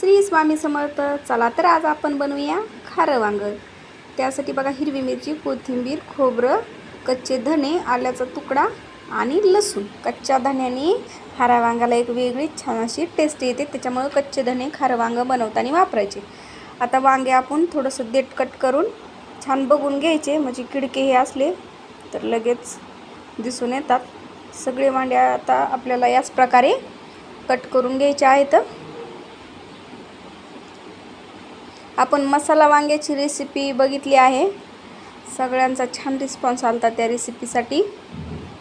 श्री स्वामी समर्थ. चला तर आज आपण बनवूया खारं वांग. त्यासाठी बघा हिरवी मिरची कोथिंबीर खोबरं कच्चे धने आल्याचा तुकडा आणि लसूण. कच्च्या धण्याने खारा वांगाला एक वेगळी छान अशी टेस्ट येते. त्याच्यामुळं कच्चे धणे खारं वांग बनवताना वापरायचे. आता वांगे आपण थोडंसं देठ कट करून छान बघून घ्यायचे. म्हणजे किडके हे असले तर लगेच दिसून येतात. सगळे वांगे आता आपल्याला याच प्रकारे कट करून घ्यायचे आहेत. आपण मसाला वांग्याची रेसिपी बघितली आहे. सगळ्यांचा छान रिस्पॉन्स आला त्या रेसिपीसाठी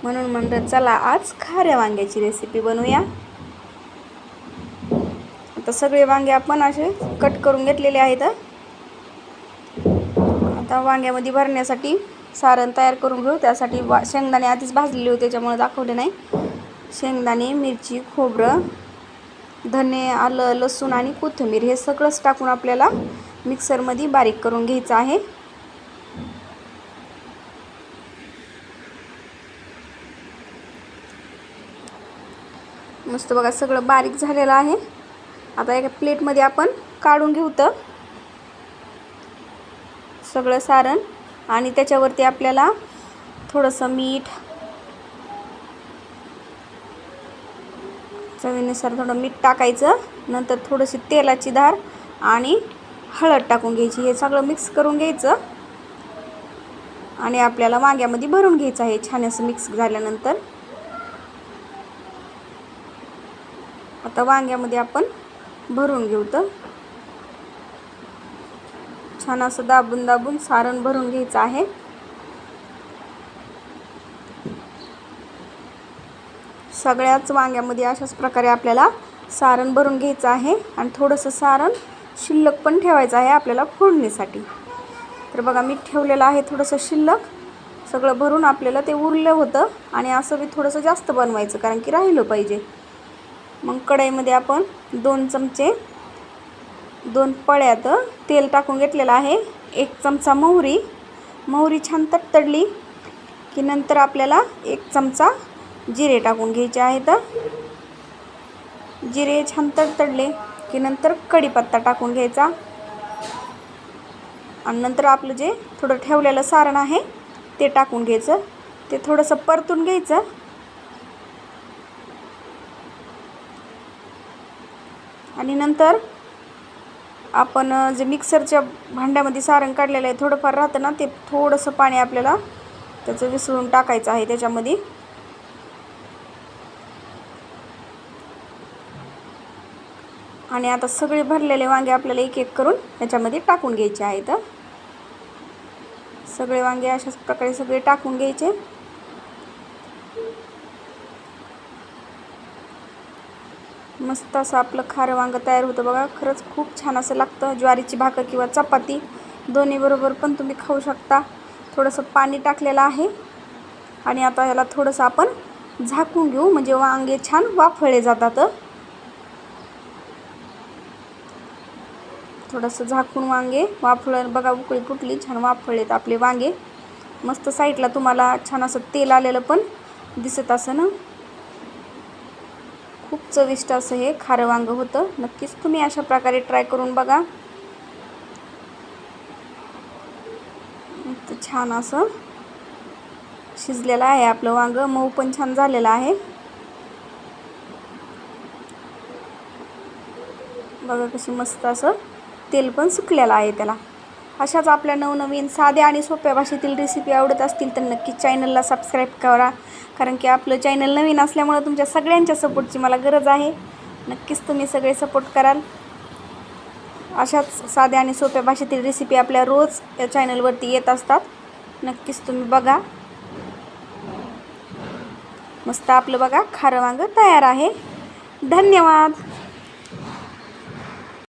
म्हणून म्हणलं चला आज खाऱ्या वांग्याची रेसिपी बनवूया. आता सगळे वांगे आपण असे कट करून घेतलेले आहेत. आता वांग्यामध्ये भरण्यासाठी सारण तयार करून घेऊ. त्यासाठी वा शेंगदाणे आधीच भाजलेले होते त्याच्यामुळे दाखवले नाही. शेंगदाणे मिरची खोबरं धने आलं लसूण आणि कोथिंबीर हे सगळंच टाकून आपल्याला मिक्सरमध्ये बारीक करून घ्यायचं आहे. मस्त बघा सगळं बारीक झालेलं आहे. आता एका प्लेटमध्ये आपण काढून घेऊ तर. सगळं सारण आणि त्याच्यावरती आपल्याला थोडंसं मीठ चवीनुसार थोडं मीठ टाकायचं. नंतर थोडीशी तेलाची धार आणि हळद टाकून घ्यायची हे सगळं मिक्स करून घ्यायचं. आणि आपल्याला वांग्यामध्ये भरून घ्यायचं आहे. छान असं मिक्स झाल्यानंतर. आता वांग्यामध्ये आपण भरून घेऊ तर. छान असं दाबून दाबून सारण भरून घ्यायचं आहे. सगळ्याच वांग्यामध्ये अशाच प्रकारे आपल्याला सारण भरून घ्यायचं आहे. आणि थोडंसं सारण शिल्लक पण ठेवायचं आहे आपल्याला फोडणीसाठी. तर बघा मी ठेवलेलं आहे थोडंसं शिल्लक. सगळं भरून आपल्याला ते उरलं होतं आणि असं बी थोडंसं जास्त बनवायचं कारण की राहिलं पाहिजे. मग कढईमध्ये आपण दोन चमचे दोन पळ्यात तेल टाकून घेतलेलं आहे. एक चमचा मोहरी. मोहरी छान तडतडली की नंतर आपल्याला एक चमचा जिरे टाकून घ्यायचे आहेत. जिरे छान तडतडले. की नंतर कढीपत्ता टाकून घ्यायचा. आणि नंतर आपलं जे थोडं ठेवलेलं सारण आहे ते टाकून घ्यायचं. ते थोडंसं परतून घ्यायचं. आणि नंतर आपण जे मिक्सरच्या भांड्यामध्ये सारण काढलेलं आहे थोडंफार राहतं ना ते थोडंसं पाणी आपल्याला त्याचं विसळून टाकायचं आहे त्याच्यामध्ये. आणि आता सगळे भरलेले वांगे आपल्याला एक एक करून याच्यामध्ये टाकून घ्यायचे आहेत. सगळे वांगे अशाच प्रकारे सगळे टाकून घ्यायचे. मस्त असं आपलं खारं वांगं तयार होतं बघा. खरंच खूप छान असं लागतं. ज्वारीची भाकर किंवा चपाती दोन्हीबरोबर पण तुम्ही खाऊ शकता. थोडंसं पाणी टाकलेलं आहे. आणि आता याला थोडंसं आपण झाकून घेऊ. म्हणजे वांगे छान वाफळले जातात. थोडंसं झाकून वांगे. वाफळ बघा उकळी फुटली छान वाफळलेत आपले वांगे. मस्त साईडला तुम्हाला छान असं तेल आलेलं पण दिसत असं ना? खूप चविष्ट असं हे खारं वांगं होतं. नक्कीच तुम्ही अशा प्रकारे ट्राय करून बघा. छान असं शिजलेलं आहे आपलं वांगं. मऊ पण छान झालेलं आहे. बघा कशी मस्त असं तेल पण सुकलेलं आहे त्याला. अशाच आपल्या नवनवीन साध्या आणि सोप्या भाषेतील रेसिपी आवडत असतील तर नक्कीच चॅनलला सबस्क्राईब करा. कारण की आपलं चॅनल नवीन असल्यामुळं तुमच्या सगळ्यांच्या सपोर्टची मला गरज आहे. नक्कीच तुम्ही सगळे सपोर्ट कराल. अशाच साध्या आणि सोप्या भाषेतील रेसिपी आपल्या रोज या चॅनलवरती येत असतात. नक्कीच तुम्ही बघा. मस्त आपलं बघा खारं वांगं तयार आहे. धन्यवाद!